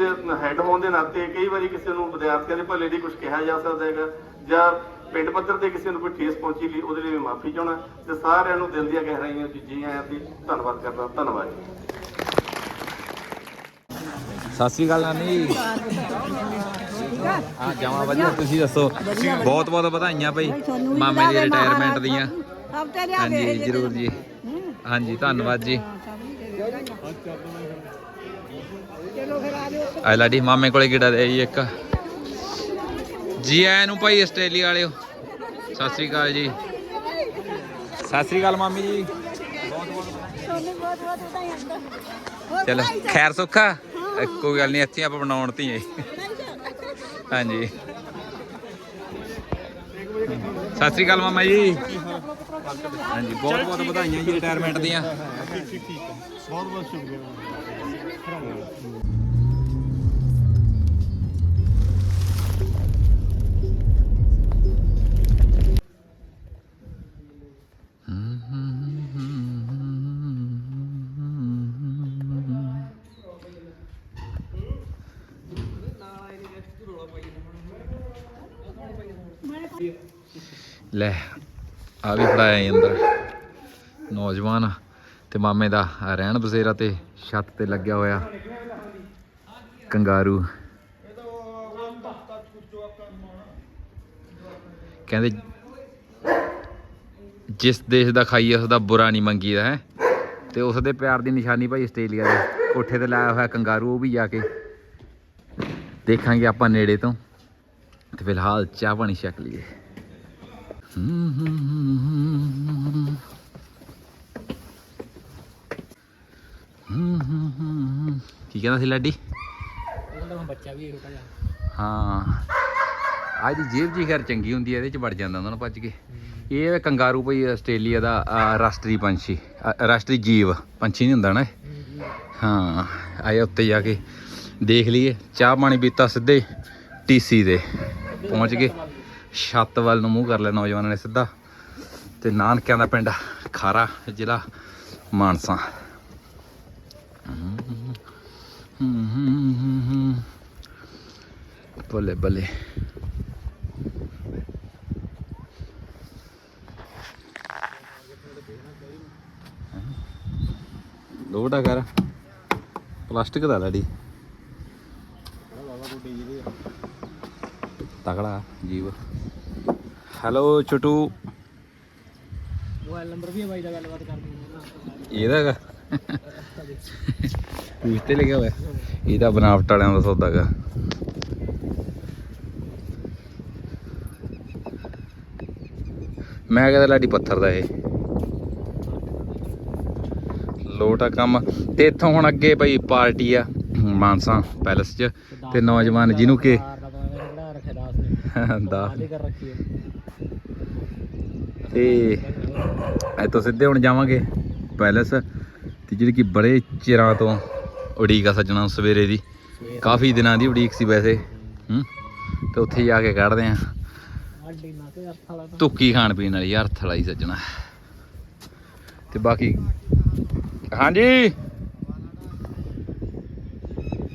ਹੋਣ ਦੇ ਨਾਤੇ ਕਈ ਵਾਰੀ ਕਿਸੇ ਨੂੰ ਵਿਦਿਆਰਥੀਆਂ ਦੇ ਭਲੇ ਦੀ ਕੁਝ ਕਿਹਾ ਜਾ ਸਕਦਾ ਹੈਗਾ ਜਾਂ ਪਿੰਡ ਪੱਧਰ ਤੇ ਕਿਸੇ ਨੂੰ ਕੋਈ ਠੇਸ ਪਹੁੰਚੀ ਲਈ ਉਹਦੇ ਲਈ ਮੈਂ ਮਾਫੀ ਚਾਹਣਾ ਤੇ ਸਾਰਿਆਂ ਨੂੰ ਦਿਲ ਦੀਆਂ ਗਹਿਰਾਈਆਂ 'ਚ ਜੀ ਆਇਆਂ ਤੇ ਧੰਨਵਾਦ ਕਰਦਾ ਧੰਨਵਾਦ ਜੀ। ਸਤਿ ਸ੍ਰੀ ਅਕਾਲ ਨਾਨੀ। ਹਾਂ ਜਾਵਾਂ ਵਧੀਆ ਤੁਸੀਂ ਦੱਸੋ? ਬਹੁਤ ਬਹੁਤ ਵਧਾਈਆਂ ਭਾਈ ਮਾਮੇ ਦੀ ਰਿਟਾਇਰਮੈਂਟ ਦੀਆਂ। ਹਾਂਜੀ ਜਰੂਰ ਜੀ। ਹਾਂਜੀ ਧੰਨਵਾਦ ਜੀ। ਆ ਲਾਡੀ ਮਾਮੇ ਕੋਲੇ ਕਿਹੜਾ ਦੇ ਇੱਕ? ਜੀ ਆਇਆਂ ਨੂੰ ਭਾਈ ਆਸਟ੍ਰੇਲੀਆ ਵਾਲਿਓ। ਸਤਿ ਸ੍ਰੀ ਅਕਾਲ ਜੀ। ਸਤਿ ਸ੍ਰੀ ਅਕਾਲ ਮਾਮੀ ਜੀ। ਚਲੋ ਖੈਰ ਸੁੱਖਾ? ਕੋਈ ਗੱਲ ਨਹੀਂ ਇੱਥੇ ਆਪਾਂ ਬਣਾਉਣ ਤੀ ਹੈ ਹਾਂਜੀ। ਸਤਿ ਸ੍ਰੀ ਅਕਾਲ ਮਾਮਾ ਜੀ। ਹਾਂਜੀ ਬਹੁਤ ਬਹੁਤ ਵਧਾਈਆਂ ਜੀ ਰਿਟਾਇਰਮੈਂਟ ਦੀਆਂ। ਲੈ ਆ ਵੀ ਫੜਾਇਆ ਜੀ ਅੰਦਰ। ਨੌਜਵਾਨ ਤੇ ਮਾਮੇ ਦਾ ਰਹਿਣ ਬਸੇਰਾ ਤੇ ਛੱਤ ਤੇ ਲੱਗਿਆ ਹੋਇਆ। ਕੰਗਾਰੂ। ਕਹਿੰਦੇ, ਜਿਸ ਦੇਸ਼ ਦਾ ਖਾਈਏ, ਉਸ ਦਾ ਬੁਰਾ ਨਹੀਂ ਮੰਗੀਦਾ, ਹੈ। ਤੇ ਉਸ ਦੇ ਪਿਆਰ ਦੀ ਨਿਸ਼ਾਨੀ ਭਾਈ ਆਸਟ੍ਰੇਲੀਆ ਦੇ। ਕੋਠੇ ਤੇ ਲਾਇਆ ਹੋਇਆ ਕੰਗਾਰੂ, ਉਹ ਵੀ ਜਾ ਕੇ ਦੇਖਾਂਗੇ ਆਪਾਂ ਨੇੜੇ ਤੋਂ। ਤੇ ਫਿਲਹਾਲ ਚਾਹ ਪਾਣੀ ਛਕ ਲਈਏ। ਕੀ ਕਹਿੰਦਾ ਸੀ ਲਾਡੀ? ਉਹਦਾ ਹੁਣ ਬੱਚਾ ਵੀ ਛੋਟਾ ਜਿਹਾ। ਹਾਂ। ਅੱਜ ਦੀ ਜੇਬ ਜੀ ਖੈਰ ਚੰਗੀ ਹੁੰਦੀ ਹੈ ਇਹਦੇ ਚ ਵੜ ਜਾਂਦਾ ਉਹਨਾਂ ਨੂੰ ਭੱਜ ਕੇ। ਇਹ ਹੈ ਕੰਗਾਰੂ ਭਈ ਆਸਟ੍ਰੇਲੀਆ ਦਾ ਅਹ, ਰਾਸ਼ਟਰੀ ਪੰਛੀ ਰਾਸ਼ਟਰੀ ਜੀਵ ਪੰਛੀ ਨਹੀਂ ਹੁੰਦਾ ਨਾ ਇਹ। ਹਾਂ ਆਏ ਉੱਤੇ ਜਾ ਕੇ ਦੇਖ ਲਈਏ। ਚਾਹ ਪਾਣੀ ਪੀਤਾ ਸਿੱਧੇ ਟੀਸੀ ਦੇ। ਪਹੁੰਚ ਗਏ। ਛੱਤ ਵੱਲ ਨੂੰ ਮੂੰਹ ਕਰ ਲਿਆ ਨੌਜਵਾਨਾਂ ਨੇ ਸਿੱਧਾ। ਤੇ ਨਾਨਕਿਆਂ ਦਾ ਪਿੰਡ ਖਾਰਾ, ਜ਼ਿਲ੍ਹਾ ਮਾਨਸਾ। ਬੱਲੇ ਬੱਲੇ। ਲੋੜਾ ਕਰ। ਪਲਾਸਟਿਕ ਦਾ ਲੜੀ ਤਗੜਾ ਜੀਵ। ਹੈਲੋ ਛੋਟੂ ਮੋਬਾਈਲ ਨੰਬਰ ਵੀ ਹੈ ਬਾਈ ਦਾ ਗੱਲਬਾਤ ਕਰਦੇ ਇਹਦਾ ਹੈਗਾ ਪੂਛ ਤੇ ਲਿਖਿਆ ਹੋਇਆ। ਇਹਦਾ ਬਨਾਵਟ ਵਾਲਿਆਂ ਦਾ ਸੌਦਾ ਹੈਗਾ ਮੈਂ ਕਹਿੰਦਾ ਲਾਡੀ ਪੱਥਰ ਦਾ ਇਹ। ਲੋਟ ਕੰਮ। ਤੇ ਇੱਥੋਂ ਹੁਣ ਅੱਗੇ ਬਈ ਪਾਰਟੀ ਆ ਮਾਨਸਾ ਪੈਲਸ 'ਚ। ਤੇ ਨੌਜਵਾਨ ਜਿਹਨੂੰ ਕਿ 10 ਕਰ ਰੱਖੀ ਸਿੱਧੇ ਹੁਣ ਜਾਵਾਂਗੇ ਪੈਲਸ ਤੇ ਜਿਹੜੀ ਕਿ ਬੜੇ ਚਿਰਾਂ ਤੋਂ ਉਡੀਕ ਆ ਸੱਜਣਾ ਸਵੇਰੇ ਦੀ। ਕਾਫੀ ਦਿਨਾਂ ਦੀ ਉਡੀਕ ਸੀ ਵੈਸੇ। ਹੂੰ ਤੇ ਉੱਥੇ ਜਾ ਕੇ ਕੱਢਦੇ ਆ। ਤੁੱਕੀ ਖਾਣ ਪੀਣ ਵਾਲੀ ਹਰਥ ਵਾਲੀ ਸੱਜਣਾ। ਤੇ ਬਾਕੀ ਹਾਂਜੀ।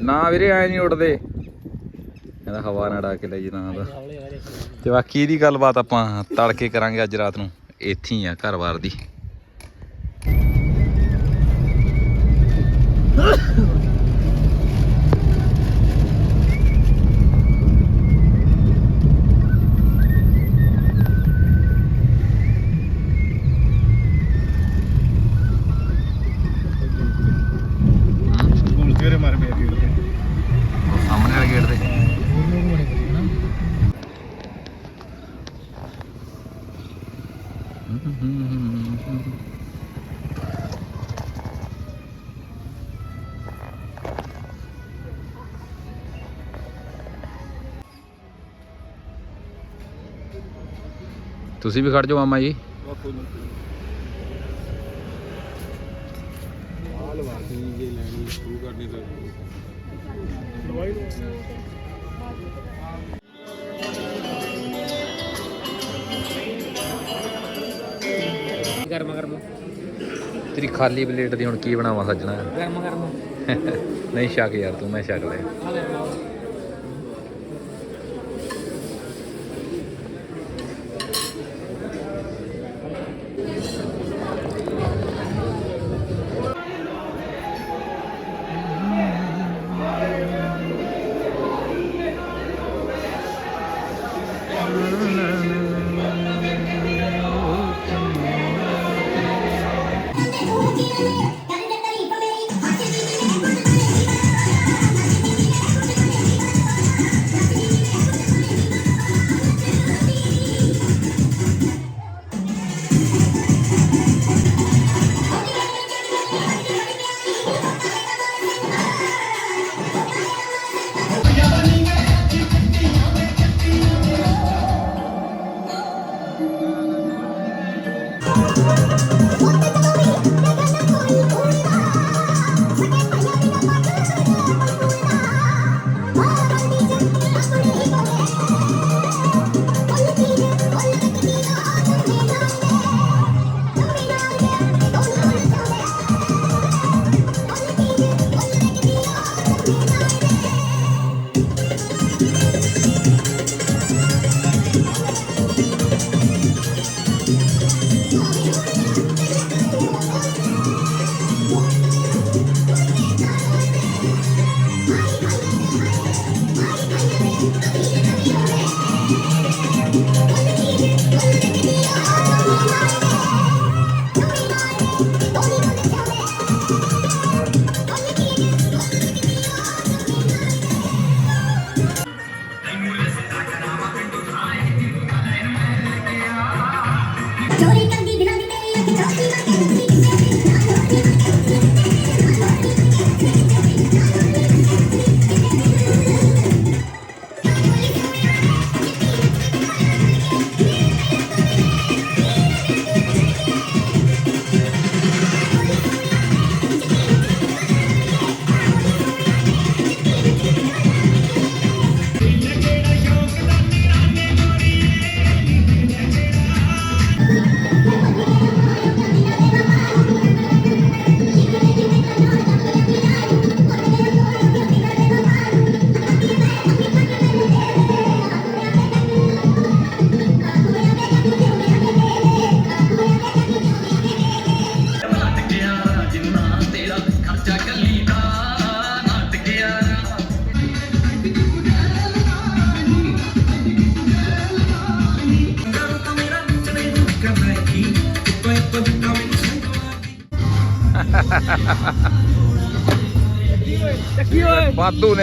ਨਾ ਵੀਰੇ ਐ ਨਹੀਂ ਉੱਡਦੇ। ਕਹਿੰਦਾ ਹਵਾ ਨਾ ਡਾ ਕੇ ਲੈ ਜੀ ਨਾ ਦਾ ਤੇ ਬਾਕੀ ਇਹਦੀ ਗੱਲਬਾਤ ਆਪਾਂ ਤੜਕੇ ਕਰਾਂਗੇ ਅੱਜ ਰਾਤ ਨੂੰ। ਇੱਥੇ ਹੀ ਆ ਘਰ-ਬਾਰ ਦੀ। ਤੁਸੀਂ ਵੀ ਖੜ ਜਾਓ ਮਾਮਾ ਜੀ। ਗਰਮ ਗਰਮ। ਤੇਰੀ ਖਾਲੀ ਪਲੇਟ ਦੀ ਹੁਣ ਕੀ ਬਣਾਵਾਂ ਸੱਜਣਾ। ਗਰਮ ਗਰਮ। ਨਹੀਂ ਛਕ ਯਾਰ ਤੂੰ ਮੈਂ ਆ ਲੈ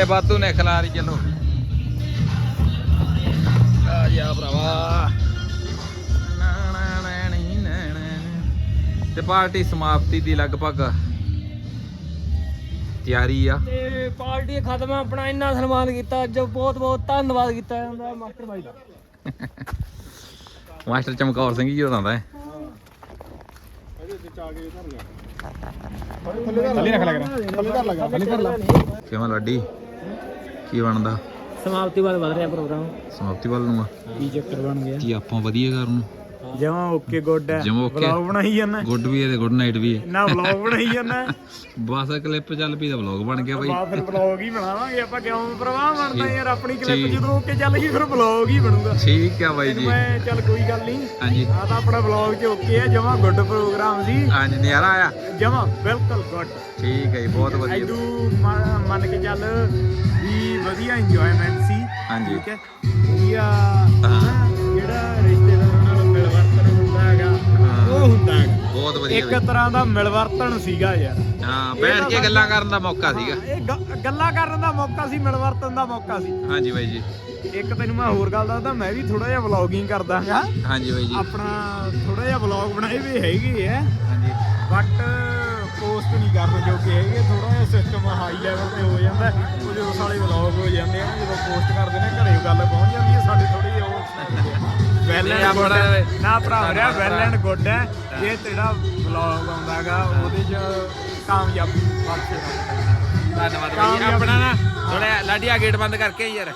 ਨੇ ਬਾਦੂ ਨੇ ਖਿਲਾਰੀ ਚਲੋ। ਆ ਜਾ ਭਰਾਵਾ। ਨਾ, ਨਾ, ਨਾ, ਨੀ, ਨਾ, ਨਾ, ਨਾ। ਤੇ ਪਾਰਟੀ ਸਮਾਪਤੀ ਦੀ ਲਗਭਗ ਤਿਆਰੀ ਆ। ਤੇ ਪਾਰਟੀ ਖਤਮ ਆ, ਆਪਣਾ ਇੰਨਾ ਸਨਮਾਨ ਕੀਤਾ ਅੱਜ ਬਹੁਤ ਬਹੁਤ ਧੰਨਵਾਦ ਕੀਤਾ ਜਾਂਦਾ ਮਾਸਟਰ ਬਾਈ ਦਾ। ਮਾਸਟਰ ਚਮਕੌਰ ਸਿੰਘ ਜੀ ਹੋਰਾਂ ਦਾ ਹੈ। ਥੱਲੇ ਰੱਖ ਲੱਗ ਥੱਲੇ ਕਰ। ਲਗਾ ਥੱਲੇ ਕਰ ਲਾ। ਕਿਵੇਂ ਲਾਡੀ? ਕੀ ਬਣਦਾ? ਸਮਾਪਤੀ ਬਾਅਦ ਵਧ ਰਿਹਾ ਪ੍ਰੋਗਰਾਮ। ਸਮਾਪਤੀ ਵੱਲ ਨੂੰ ਆ। ਕੀ ਚੱਕਰ ਬਣ ਗਿਆ? ਕੀ ਆਪਾਂ ਵਧੀਆ ਕਰਨ ਨੂੰ? ਜਮਾ ਓਕੇ ਗੁੱਡ ਹੈ। ਵਲੌਗ ਬਣਾਈ ਜਾਂਦਾ ਗੁੱਡ ਵੀ ਹੈ ਤੇ ਗੁੱਡ ਨਾਈਟ ਵੀ ਹੈ। ਨਾ ਵਲੌਗ ਬਣਾਈ ਜਾਂਦਾ ਬਸ ਕਲਿੱਪ ਚੱਲ ਪਈ ਤਾਂ ਵਲੌਗ ਬਣ ਗਿਆ ਬਾਈ। ਬਾ ਫਿਰ ਵਲੌਗ ਹੀ ਬਣਾਵਾਂਗੇ ਆਪਾਂ ਕਿਉਂ ਪ੍ਰਵਾਹ ਬਣਦਾ ਯਾਰ ਆਪਣੀ ਕਲਿੱਪ ਠੀਕ। ਜਦੋਂ ਓਕੇ ਚੱਲ ਗਈ ਫਿਰ ਵਲੌਗ ਹੀ ਬਣੂਗਾ ਠੀਕ ਆ ਬਾਈ ਜੀ। ਮੈਂ ਚੱਲ ਕੋਈ ਗੱਲ ਨਹੀਂ। ਹਾਂਜੀ। ਆ ਤਾਂ ਆਪਣਾ ਵਲੌਗ ਚ ਓਕੇ ਹੈ ਜਮਾ ਗੁੱਡ ਪ੍ਰੋਗਰਾਮ ਸੀ। ਹਾਂਜੀ ਨਜ਼ਾਰਾ ਆਇਆ। ਜਮਾ ਬਿਲਕੁਲ ਗੁੱਡ। ਠੀਕ ਹੈ ਜੀ ਬਹੁਤ ਵਧੀਆ। ਐਦੂ ਮੰਨ ਮੰਨ ਕੇ ਚੱਲ ਵੀ ਵਧੀਆ ਇੰਜੋਇਮੈਂਟ ਸੀ। ਹਾਂਜੀ। ਠੀਕ ਹੈ। ਵਧੀਆ ਹਨਾ, ਹੁੰਦਾ ਹੈਗਾ। ਬਹੁਤ ਵਧੀਆ ਇੱਕ। ਤਰ੍ਹਾਂ ਦਾ ਮਿਲਵਰਤਨ ਸੀਗਾ ਯਾਰ। ਹਾਂ ਬੈਠ ਕੇ ਗੱਲਾਂ ਕਰਨ ਦਾ ਮੌਕਾ ਸੀਗਾ। ਇਹ ਗ- ਗੱਲਾਂ ਕਰਨ ਦਾ ਮੌਕਾ ਸੀ ਮਿਲਵਰਤਨ ਦਾ ਮੌਕਾ ਸੀ। ਹਾਂਜੀ ਬਾਈ ਜੀ। ਇੱਕ ਤੈਨੂੰ ਮੈਂ ਹੋਰ ਗੱਲ ਦੱਸਦਾ ਮੈਂ ਵੀ ਥੋੜਾ ਜਿਹਾ ਵਲੌਗਿੰਗ ਕਰਦਾ ਹਾਂ ਹਾਂਜੀ ਬਾਈ ਜੀ। ਆਪਣਾ ਥੋੜਾ ਜਿਹਾ ਵਲੌਗ ਬਣਾਏ ਵੀ ਹੈਗੇ ਆ ਹਾਂਜੀ। ਬਟ ਪੋਸਟ ਨਹੀਂ ਕਰਨ ਜੋਗੇ ਹੈਗੇ ਥੋੜਾ ਜਿਹਾ ਸਿਸਟਮ ਹਾਈ ਲੈਵਲ ਤੇ ਹੋ ਜਾਂਦਾ ਹੈ। ਉਹ ਜਦੋਂ ਸਾਲੇ ਵਲੌਗ ਹੋ ਜਾਂਦੇ ਆ ਜਦੋਂ ਪੋਸਟ ਕਰਦੇ ਨੇ ਘਰੇ ਗੱਲ ਪਹੁੰਚ ਜਾਂਦੀ ਹੈ ਸਾਡੇ ਥੋੜੀ ਜਿਹੀ ਉਹ ਵੈਲ ਐਂਡ ਗੁੱਡ ਨਾ ਭਰਾ ਰਿਹਾ ਵੈਲ ਐਂਡ ਗੁੱਡ ਹੈ। ਇਹ ਤੇਰਾ ਵਲੌਗ ਆਉਂਦਾਗਾ ਉਹਦੇ ਚ ਕਾਮਯਾਬੀ ਵਾਪਸ ਧੰਨਵਾਦ ਕਾਮਯਾਬੀ। ਆਪਣਾ ਨਾ ਥੋੜਾ ਲਾਡੀਆ ਗੇਟ ਬੰਦ ਕਰਕੇ ਯਾਰ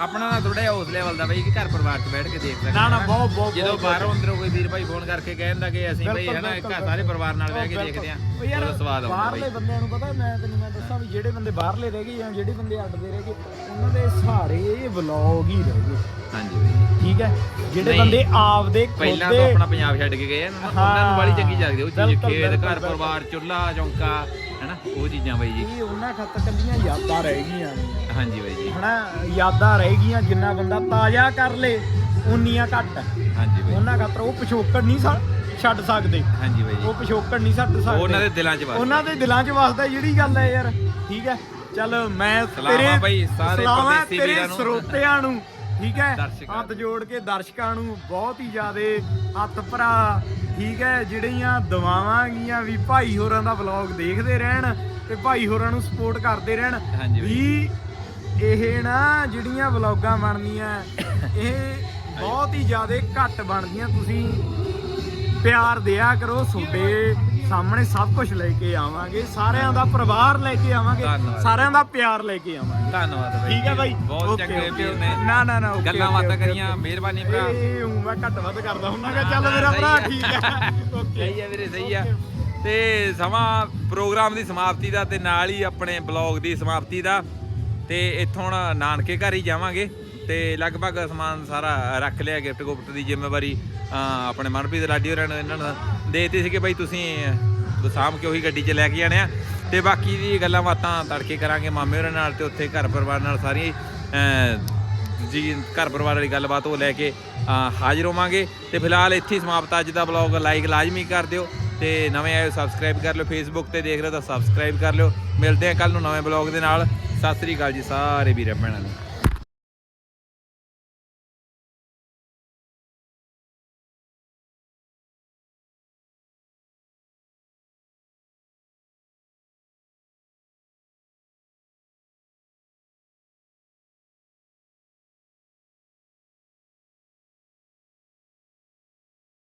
ਆਪਣਾ ਨਾ ਥੋੜਾ ਉਸ ਲੈਵਲ ਦਾ ਬਾਈ ਕਿ ਘਰ ਪਰਿਵਾਰ 'ਚ ਬੈਠ ਕੇ ਦੇਖ ਸਕਦੇ ਨਾ ਨਾ। ਬਹੁਤ ਬਹੁਤ ਜਦੋਂ ਬਾਹਰੋਂ ਅੰਦਰੋਂ ਕੋਈ ਵੀਰ ਭਾਈ ਫੋਨ ਕਰਕੇ ਕਹਿੰਦਾ ਕਿ ਅਸੀਂ ਬਈ ਬਿਲਕੁਲ, ਹੈ ਨਾ ਬਿਲਕੁਲ, ਇੱਕ ਸਾਰੇ ਪਰਿਵਾਰ ਨਾਲ ਬਹਿ ਕੇ। ਦੇਖਦੇ ਆਂ ਉਹ ਯਾਰ ਉਹਦਾ ਸਵਾਦ ਆਉਂਦਾ ਬਾਹਰਲੇ ਬੰਦਿਆਂ ਨੂੰ ਪਤਾ ਮੈਂ ਤੈਨੂੰ ਮੈਂ ਦੱਸਾਂ ਵੀ ਜਿਹੜੇ ਬੰਦੇ ਬਾਹਰਲੇ ਰਹਿ ਗਏ ਜਾਂ ਜਿਹੜੇ ਬੰਦੇ ਅੱਡਦੇ ਰਹਿ ਗਏ ਉਹਨਾਂ ਦੇ ਸਹਾਰੇ ਇਹ ਵਲੌਗ ਹੀ ਰਹਿ ਗਏ ਹਾਂਜੀ ਬਾਈ ਠੀਕ ਹੈ ਜਿਹੜੇ। ਬੰਦੇ ਆਪਦੇ ਪਹਿਲਾਂ ਖੁਦ ਤਾਂ ਦੇ ਆਪਣਾ ਪੰਜਾਬ ਛੱਡ ਕੇ ਗਏ ਆ। ਉਹਨਾਂ ਨੂੰ ਬੜੀ ਚੰਗੀ ਲੱਗਦੀ ਉਹ ਚੀਜ਼ ਖੇਤ ਘਰ। ਪਰਿਵਾਰ ਚੁੱਲ੍ਹਾ ਚੌਂਕਾ ਹੈਨਾ? ਉਹ ਚੀਜ਼ਾਂ ਬਾਈ ਜੀ। ਇਹ ਉਹਨਾਂ ਖਾਤਰ ਕੱਲੀਆਂ ਯਾਦਾਂ ਰਹਿ ਗਈਆਂ। ਨੇ ਹਾਂਜੀ ਬਾਈ ਜੀ। ਹਨਾ ਯਾਦਾਂ ਰਹਿ ਗਈਆਂ ਜਿੰਨਾ ਬੰਦਾ ਤਾਜ਼ਾ ਕਰ ਲੇ ਉਨੀਆਂ ਘੱਟ। ਹਾਂਜੀ ਬਾਈ। ਉਹਨਾਂ ਖਾਤਰ ਉਹ ਪਿਛੋਕੜ ਨਹੀਂ ਸਾ- ਛੱਡ ਸਕਦੇ। ਹਾਂਜੀ ਬਾਈ ਜੀ। ਉਹ ਪਿਛੋਕੜ ਨਹੀਂ ਛੱਡ ਸਕਦੇ। ਉਹਨਾਂ ਦੇ ਦਿਲਾਂ 'ਚ ਵਸ ਉਹਨਾਂ ਦੇ ਦਿਲਾਂ 'ਚ ਵਸਦਾ ਜਿਹੜੀ ਗੱਲ ਹੈ ਯਾਰ। ਠੀਕ ਹੈ? ਚੱਲ ਮੈਂ ਸਲਾਮਾਂ ਤੇਰੇ ਭਾਈ ਸਾਰੇ ਸਲਾਮਾਂ ਪਰਦੇਸੀ ਤੇਰੇ ਵੀਰਾਂ ਨੂੰ। ਸਰੋਤਿਆਂ ਨੂੰ ਠੀਕ ਹੈ? ਦਰਸ਼ਕਾਂ ਹੱਥ ਜੋੜ ਕੇ ਦਰਸ਼ਕਾਂ ਨੂੰ ਬਹੁਤ ਹੀ ਜ਼ਿਆਦੇ ਹੱਥ ਭਰਾ ਠੀਕ ਹੈ? ਜਿਹੜੀਆਂ ਦੁਆਵਾਂ ਗੀਆਂ ਵੀ ਭਾਈ ਹੋਰਾਂ ਦਾ ਵਲੌਗ ਦੇਖਦੇ ਰਹਿਣ ਤੇ ਭਾਈ ਹੋਰਾਂ ਨੂੰ ਸਪੋਰਟ ਕਰਦੇ ਰਹਿਣ ਹਾਂਜੀ ਬਾਈ। ਵੀ ਇਹ ਨਾ ਜਿਹੜੀਆਂ ਵਲੌਗਾਂ ਬਣਦੀਆਂ ਇਹ ਬਹੁਤ ਹੀ ਜ਼ਿਆਦੇ ਘੱਟ ਬਣਦੀਆਂ। ਤੁਸੀਂ ਪਿਆਰ ਦਿਆ ਕਰੋ ਤੁਹਾਡੇ ਸਾਹਮਣੇ ਸਭ ਕੁਝ ਲੈ ਕੇ ਆਵਾਂਗੇ ਸਾਰਿਆਂ ਦਾ ਪਰਿਵਾਰ ਲੈ ਕੇ ਆਵਾਂਗੇ ਧੰਨਵਾਦ। ਸਾਰਿਆਂ ਦਾ ਪਿਆਰ ਲੈ ਕੇ ਆਵਾਂਗੇ ਧੰਨਵਾਦ ਬਾਈ ਠੀਕ ਹੈ। ਬਾਈ ਬਹੁਤ ਚੰਗੇ ਵੀਰ। ਨੇ ਨਾ ਨਾ ਨਾ ਗੱਲਾਂ ਬਾਤਾਂ ਓਕੇ, ਕਰੀਆਂ। ਮਿਹਰਬਾਨੀ ਭਰਾ ਇਹ ਹੂੰ ਮੈਂ ਘੱਟ ਵੱਧ ਕਰਦਾ ਹੁੰਦਾ ਕਿ ਚੱਲ ਮੇਰਾ ਭਰਾ ਠੀਕ ਆ। ਹੈ ਓਕੇ ਸਹੀ ਹੈ ਵੀਰੇ ਸਹੀ ਆ ਤੇ ਸਮਾਂ ਪ੍ਰੋਗਰਾਮ ਦੀ ਸਮਾਪਤੀ ਦਾ ਤੇ ਨਾਲ ਹੀ ਆਪਣੇ ਬਲੌਗ ਦੀ ਸਮਾਪਤੀ ਦਾ ਤੇ ਇੱਥੋਂ ਹੁਣ ਨਾਨਕੇ ਘਰ ਹੀ ਜਾਵਾਂਗੇ ਤੇ ਲਗਭਗ ਸਮਾਨ ਸਾਰਾ ਰੱਖ ਲਿਆ, ਗਿਫਟ ਗੁਫਟ ਦੀ ਜ਼ਿੰਮੇਵਾਰੀ ਆਪਣੇ ਮਨਪ੍ਰੀਤ ਲਾਡੀ ਹੋਰਾਂ ਨੂੰ ਇਹਨਾਂ ਨੂੰ ਦੇਤੀ ਸੀ ਕਿ ਬਈ ਤੁਸੀਂ ਸਾਂਭ ਕੇ ਉਹੀ ਗੱਡੀ 'ਚ ਲੈ ਕੇ ਜਾਣੇ ਆ। ਤੇ ਬਾਕੀ ਦੀ ਗੱਲਾਂ ਬਾਤਾਂ ਤੜਕੇ ਕਰਾਂਗੇ ਮਾਮੇ ਹੋਰਾਂ ਨਾਲ ਤੇ ਉੱਥੇ ਘਰ ਪਰਿਵਾਰ ਨਾਲ ਸਾਰੀ ਜੀ, ਘਰ ਪਰਿਵਾਰ ਵਾਲੀ ਗੱਲਬਾਤ ਉਹ ਲੈ ਕੇ ਹਾਜ਼ਰ ਹੋਵਾਂਗੇ। ਤੇ ਫਿਲਹਾਲ ਇੱਥੇ ਹੀ ਸਮਾਪਤ ਅੱਜ ਦਾ ਬਲੌਗ ਲਾਈਕ ਲਾਜ਼ਮੀ ਕਰ ਦਿਓ ਤੇ ਨਵੇਂ ਆਇਓ ਸਬਸਕ੍ਰਾਈਬ ਕਰ ਲਿਓ ਫੇਸਬੁੱਕ ਤੇ ਦੇਖ ਰਹੇ ਤਾਂ ਸਬਸਕ੍ਰਾਈਬ ਕਰ ਲਿਓ। ਮਿਲਦੇ ਆ ਕੱਲ ਨੂੰ ਨਵੇਂ ਬਲੌਗ ਦੇ ਨਾਲ। ਸਤਿ ਸ੍ਰੀ ਅਕਾਲ ਜੀ, ਸਾਰੇ ਵੀਰਾਂ, ਭੈਣਾਂ ਨੂੰ।